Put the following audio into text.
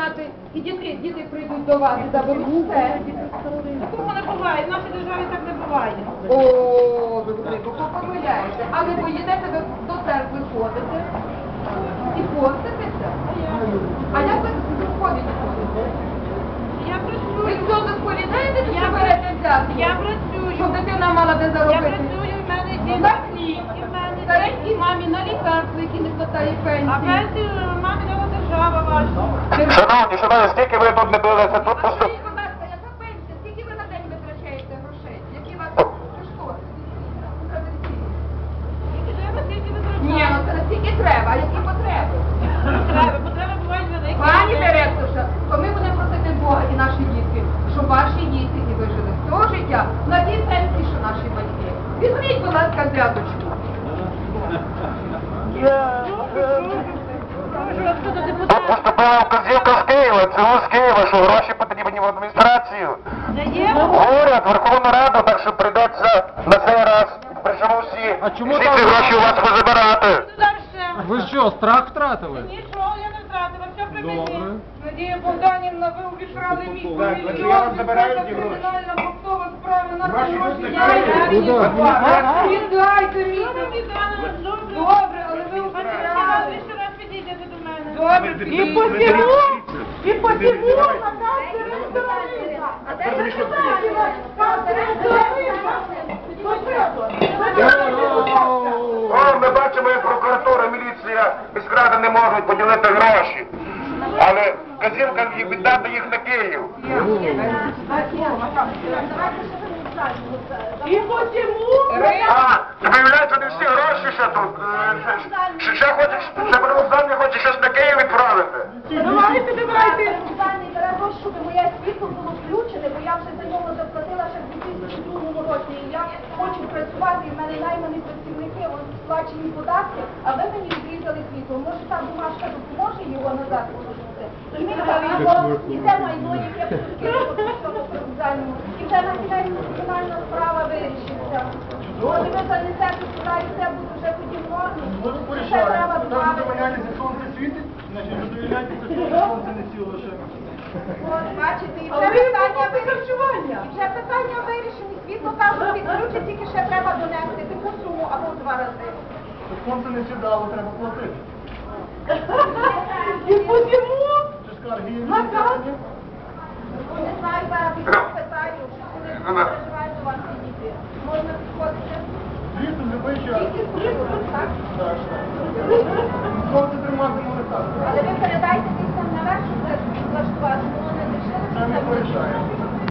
мати, і діти, діти прийдуть до вас і заберуть все. Такого не буває, в нашій державі так не буває. О, ви велико помиляєте. А ви боїтеся ви до церкви ходите і поститеся? А як ви сповіді ходите? Я Ви працюю, цього сповідаєте, чи Я берете взятку? я працюю, Щоб дитина мала де я заробити? працюю, в мене Ну, діти так. хліб, і в мене Старенькій мамі на лікарство, які не вистачає А пенсію мамі держава ваша. Шановні, шановні, скільки ви тут не билися, тут просто... будь ласка, яка пенсія? Скільки ви на день витрачаєте грошей? Які вас треба, скільки ви Ні, ну це настільки треба, а які потреби? Треба, потреби бувають великі. Пані директорша, то ми будемо просити Бога і наші дітки, щоб ваші діти і вижили всього життя на тій пенсії, що наші батьки. Візьміть, будь ласка, взяточку. Тут поступила вказівка з Києва, ЦУ з Києва, що гроші потрібні в адміністрацію. Не є? Верховну Раду, так що прийдеться на цей раз. Причому всі, А чому всі там- ці гроші у вас позабирати. Ви що, страх втратили? Нічого я не втратила, все Добре. Надія Богданівна, ви увішали мій я вам забираю ті гроші. кримінальна поптова справа на. Я їх Куди? Віддайте мені. Добре, Добре, але ви Ви ще раз підійдете до мене. Добре, Ви- і ви- і по ви- ви- цьому ви- надати ресторан. А тепер мені що О, ми бачимо, як прокуратура, міліція, міськрада не можуть поділити гроші. Але вказівка їх віддати їх на Київ. І по цьому А, виявляється, не всі гроші ще тут. Е, Ще, ще хочеш, ще привокзальний хоче щось на Київ відправити. Давайте, давайте. Даний бере гроші, щоб моє світло було включене, бо я вже за нього заплатила ще в 2002 році. І я хочу працювати, і в мене наймані працівники, от сплачені податки, а ви мені відрізали світло. Може та бумажка допоможе його назад повернути? Розумієте, або і це майно, яке по цьому. І вже на кінець кримінальна справа вирішиться. От ви занесете сюди, і це буде вже тоді в нормі. Ще треба добавити. сонце світить, значить задовільняйтеся, що сонце не сіло ще. От, бачите, і вже питання харчування. І вже питання вирішені. Світло кажуть, підключить, тільки ще треба донести таку суму або в два рази. Сонце не сідало, треба платити. І по цьому Чи скарги є? наказ. Не знаю, зараз піду питаю, коли переживають до вас ці діти. Можна підходити Звідси любий час. тільки з приводу, так? Так. Сонце тримати може так.